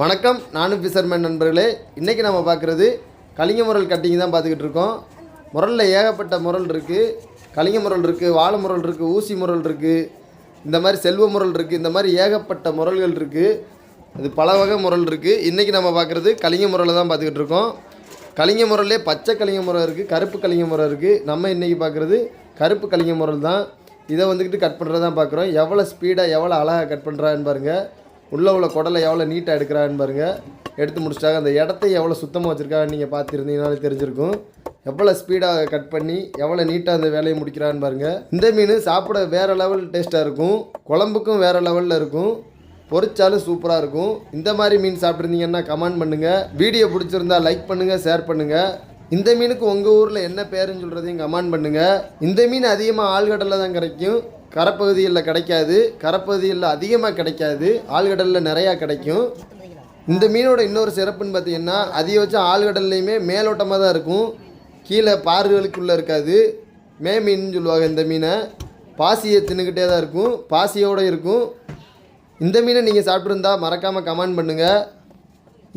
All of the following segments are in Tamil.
வணக்கம் நானும் ஃபிஷர்மேன் நண்பர்களே. இன்றைக்கி நம்ம பார்க்குறது கலிங்க முரல் கட்டிங் தான் பார்த்துக்கிட்டு இருக்கோம். முரலில் ஏகப்பட்ட முரல் இருக்குது கலிங்க முரல் இருக்குது வாழை முரல் இருக்குது ஊசி முரல் இருக்குது இந்த மாதிரி செல்வ முரல் இருக்குது இந்த மாதிரி ஏகப்பட்ட முரல்கள் இருக்குது அது பல வகை முரல் இருக்குது இன்றைக்கி நம்ம பார்க்குறது கலிங்க முரலை தான் பார்த்துக்கிட்டு இருக்கோம். கலிங்க முரல்லே பச்சை கலிங்க முறை இருக்குது கருப்பு கலிங்க முறை இருக்குது நம்ம இன்றைக்கி பார்க்குறது கருப்பு கலிங்க முரல் தான். இதை வந்துக்கிட்டு கட் பண்ணுறது தான் பார்க்குறோம் எவ்வளோ ஸ்பீடாக எவ்வளோ அழகாக கட் பண்ணுறான்னு பாருங்கள் உள்ளே உள்ள குடலை எவ்வளோ நீட்டாக எடுக்கிறான்னு பாருங்கள் எடுத்து முடிச்சிட்டாங்க. அந்த இடத்த எவ்வளோ சுத்தமாக வச்சுருக்காங்கன்னு நீங்கள் பார்த்துருந்தீங்கனாலே தெரிஞ்சிருக்கும். எவ்வளோ ஸ்பீடாக கட் பண்ணி எவ்வளோ நீட்டாக அந்த வேலையை முடிக்கிறான்னு பாருங்கள் இந்த மீன் சாப்பிட வேறு லெவல் டேஸ்ட்டாக இருக்கும். குழம்புக்கும் வேறு லெவலில் இருக்கும். பொறிச்சாலும் சூப்பராக இருக்கும். இந்த மாதிரி மீன் சாப்பிட்ருந்தீங்கன்னா கமெண்ட் பண்ணுங்கள் வீடியோ பிடிச்சிருந்தா லைக் பண்ணுங்கள் ஷேர் பண்ணுங்கள் இந்த மீனுக்கு உங்கள் ஊரில் என்ன பேருன்னு சொல்கிறதையும் கமெண்ட் பண்ணுங்கள் இந்த மீன் அதிகமாக ஆழ்கடலில் தான் கிடைக்கும். கரைப்பகுதியில் கிடைக்காது கரப்பகுதியில் அதிகமாக கிடைக்காது ஆழ்கடலில் நிறையா கிடைக்கும். இந்த மீனோட இன்னொரு சிறப்புன்னு பார்த்தீங்கன்னா அதிகபட்சம் ஆழ்கடல்லையுமே மேலோட்டமாக தான் இருக்கும். கீழே பாறுகளுக்குள்ளே இருக்காது. மே மீன் சொல்லுவாங்க இந்த மீனை. பாசியை தின்னுக்கிட்டே தான் இருக்கும். பாசியோடு இருக்கும். இந்த மீனை நீங்கள் சாப்பிட்ருந்தா மறக்காமல் கமெண்ட் பண்ணுங்கள்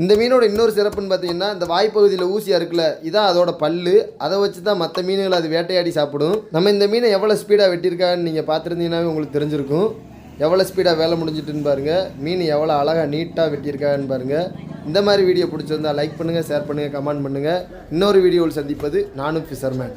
இந்த மீனோட இன்னொரு சிறப்புன்னு பார்த்தீங்கன்னா இந்த வாய்ப்பகுதியில் ஊசியாக இருக்குல்ல இதான் அதோட பல்லு. அதை வச்சு தான் மற்ற மீன்கள் அது வேட்டையாடி சாப்பிடும். நம்ம இந்த மீனை எவ்வளோ ஸ்பீடாக வெட்டியிருக்கான்னு நீங்கள் பார்த்துருந்தீங்கன்னாவே உங்களுக்கு தெரிஞ்சிருக்கும். எவ்வளோ ஸ்பீடாக வேலை முடிஞ்சிட்டுன்னு பாருங்கள் மீன் எவ்வளோ அழகாக நீட்டாக வெட்டியிருக்கான்னு பாருங்கள் இந்த மாதிரி வீடியோ பிடிச்சிருந்தா லைக் பண்ணுங்கள் ஷேர் பண்ணுங்கள் கமெண்ட் பண்ணுங்கள் இன்னொரு வீடியோவில் சந்திப்பது நானும் ஃபிஷர்மேன்